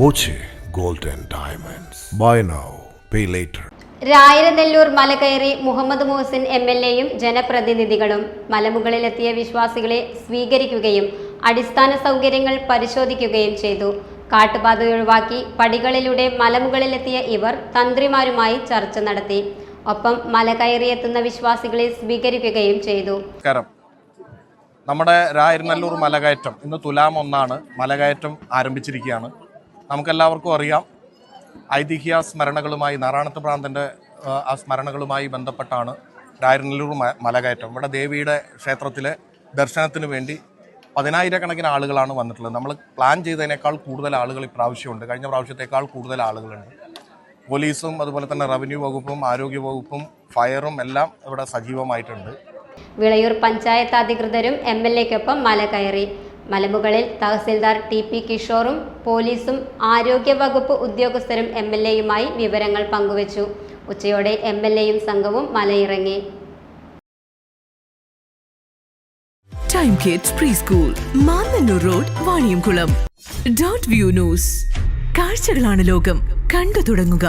Boche gold diamonds. Buy now pay later. രായരനെല്ലൂർ മല കയറി മുഹമ്മദ് മുഹസിൻ എം എൽ എയും ജനപ്രതിനിധികളും മലമുകളിലെത്തിയ വിശ്വാസികളെ സ്വീകരിക്കുകയും അടിസ്ഥാന സൗകര്യങ്ങൾ പരിശോധിക്കുകയും ചെയ്തു. കാട്ടുപാത ഒഴിവാക്കി പടികളിലൂടെ മലമുകളിലെത്തിയ ഇവർ തന്ത്രിമാരുമായി ചർച്ച നടത്തി. ഒപ്പം മല കയറിയെത്തുന്ന വിശ്വാസികളെ സ്വീകരിക്കുകയും ചെയ്തു. നമ്മുടെ രായരനല്ലൂർ മലകയറ്റം ഇന്ന് തുലാം ഒന്നാണ്. മലകയറ്റം ആരംഭിച്ചിരിക്കുകയാണ്. നമുക്കെല്ലാവർക്കും അറിയാം. ഐതിഹ്യ സ്മരണകളുമായി നാറാണത്ത് പ്രാന്തന്റെ ആ, സ്മരണകളുമായി ബന്ധപ്പെട്ടാണ് രായരനല്ലൂർ മലകയറ്റം. ഇവിടെ ദേവിയുടെ ക്ഷേത്രത്തിലെ ദർശനത്തിന് വേണ്ടി പതിനായിരക്കണക്കിന് ആളുകളാണ് വന്നിട്ടുള്ളത്. നമ്മൾ പ്ലാൻ ചെയ്തതിനേക്കാൾ കൂടുതൽ ആളുകൾ ഇപ്രാവശ്യമുണ്ട്. കഴിഞ്ഞ പ്രാവശ്യത്തേക്കാൾ കൂടുതൽ ആളുകളുണ്ട്. പോലീസും അതുപോലെ തന്നെ റവന്യൂ വകുപ്പും ആരോഗ്യ വകുപ്പും ഫയറും എല്ലാം ഇവിടെ സജീവമായിട്ടുണ്ട്. വിളയൂർ പഞ്ചായത്ത് അധികൃതരും എം എൽ എക്കൊപ്പം മല കയറി. മലമുകളിൽ തഹസിൽദാർ ടി പി കിഷോറും പോലീസും ആരോഗ്യ വകുപ്പ് ഉദ്യോഗസ്ഥരും എം എൽ എയുമായി വിവരങ്ങൾ പങ്കുവച്ചു. ഉച്ചയോടെ എം എൽ എയും സംഘവും മലയിറങ്ങി. Time kids preschool Mannannur road Vaniyamkulam dot view news കാഴ്ചകളാണ് ലോകം. കണ്ടു തുടങ്ങുക.